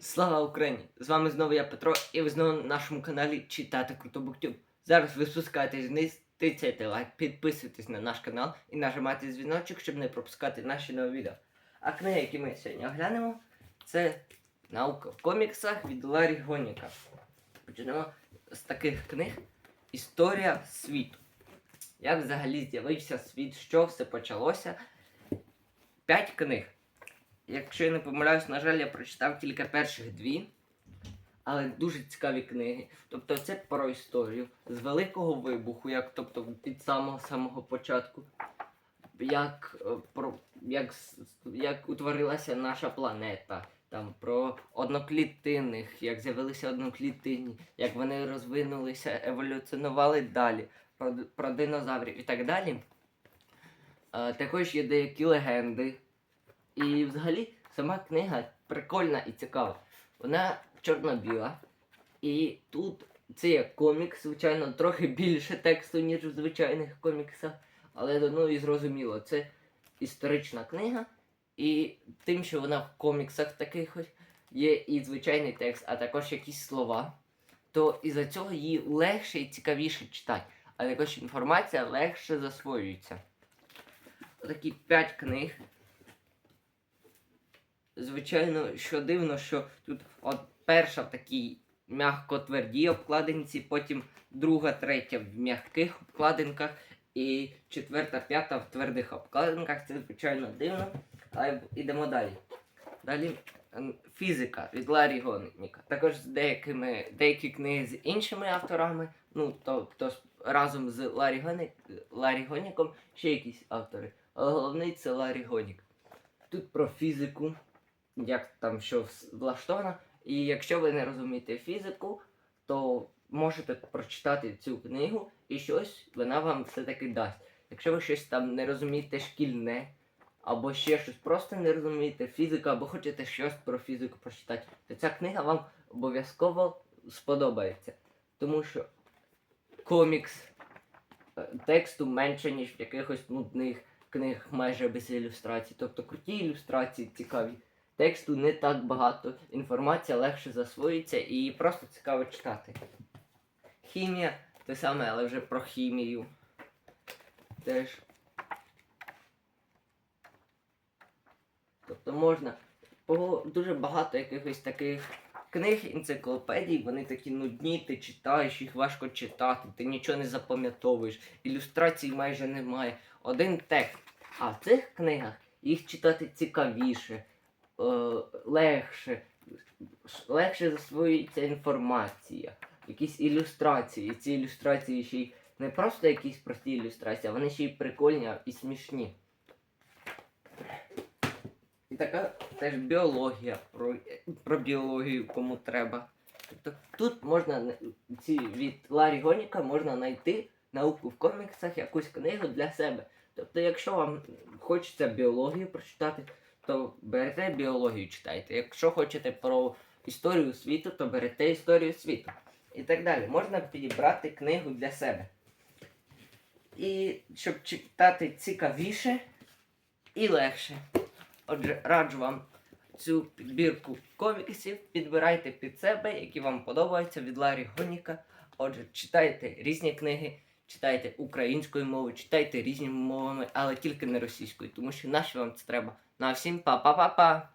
Слава Україні! З вами знову я Петро, і ви знову на нашому каналі Читати Круто Буктюб. Зараз ви спускаєтесь вниз, тицяйте лайк, підписуйтесь на наш канал і нажимайте дзвіночок, щоб не пропускати наші нові відео. А книги, які ми сьогодні оглянемо, це Наука в коміксах від Ларі Гоніка. Почнемо з таких книг Історія світу. Як взагалі з'явився світ, що все почалося? П'ять книг. Якщо я не помиляюсь, на жаль, я прочитав тільки перших дві, але дуже цікаві книги. Тобто це про історію з великого вибуху, як тобто від самого самого початку, як, е, про, як, як утворилася наша планета, там про одноклітинних, як з'явилися одноклітинні, як вони розвинулися, еволюціонували далі, про, про динозаврів і так далі. Е, також є деякі легенди. І взагалі сама книга прикольна і цікава. Вона чорно-біла. І тут це як комікс, звичайно, трохи більше тексту, ніж в звичайних коміксах. Але ну і зрозуміло, це історична книга. І тим, що вона в коміксах таких є і звичайний текст, а також якісь слова, то із-за цього її легше і цікавіше читати. А також інформація легше засвоюється. Такі п'ять книг. Звичайно, що дивно, що тут от перша в такій м'яко твердій обкладинці, потім друга, третя в м'яких обкладинках і четверта, п'ята в твердих обкладинках. Це звичайно дивно. Але йдемо далі. Далі ем, фізика від Ларі Гонніка. Також з деякими деякі книги з іншими авторами. Ну, тобто разом з Ларі, Гоні, Ларі Гоніком ще якісь автори. Але головний це Ларі Гонік. Тут про фізику, як там що влаштовано. І якщо ви не розумієте фізику, то можете прочитати цю книгу і щось вона вам все-таки дасть. Якщо ви щось там не розумієте шкільне, або ще щось просто не розумієте фізику, або хочете щось про фізику прочитати, то ця книга вам обов'язково сподобається. Тому що комікс е, тексту менше, ніж в якихось нудних книгах майже без ілюстрацій. Тобто круті ілюстрації цікаві. Тексту не так багато, інформація легше засвоїться і просто цікаво читати. Хімія те саме, але вже про хімію. Теж. Тобто можна дуже багато якихось таких книг, енциклопедій, вони такі нудні, ти читаєш, їх важко читати, ти нічого не запам'ятовуєш, ілюстрацій майже немає. Один текст. А в цих книгах їх читати цікавіше, легше, легше засвоюється інформація, якісь ілюстрації. Ці ілюстрації ще й не просто якісь прості ілюстрації, а вони ще й прикольні і смішні. І така теж біологія, про, про біологію кому треба. Тобто тут можна ці від Ларі Гоніка можна знайти науку в коміксах, якусь книгу для себе. Тобто, якщо вам хочеться біологію прочитати, то берете біологію читайте. Якщо хочете про історію світу, то берете історію світу. І так далі. Можна підібрати книгу для себе. І щоб читати цікавіше і легше. Отже, раджу вам цю підбірку коміксів, підбирайте під себе, які вам подобаються від Ларі Гоніка. Отже, читайте різні книги, читайте українською мовою, читайте різними мовами, але тільки не російською, тому що наші вам це треба. На всім па-па-па-па!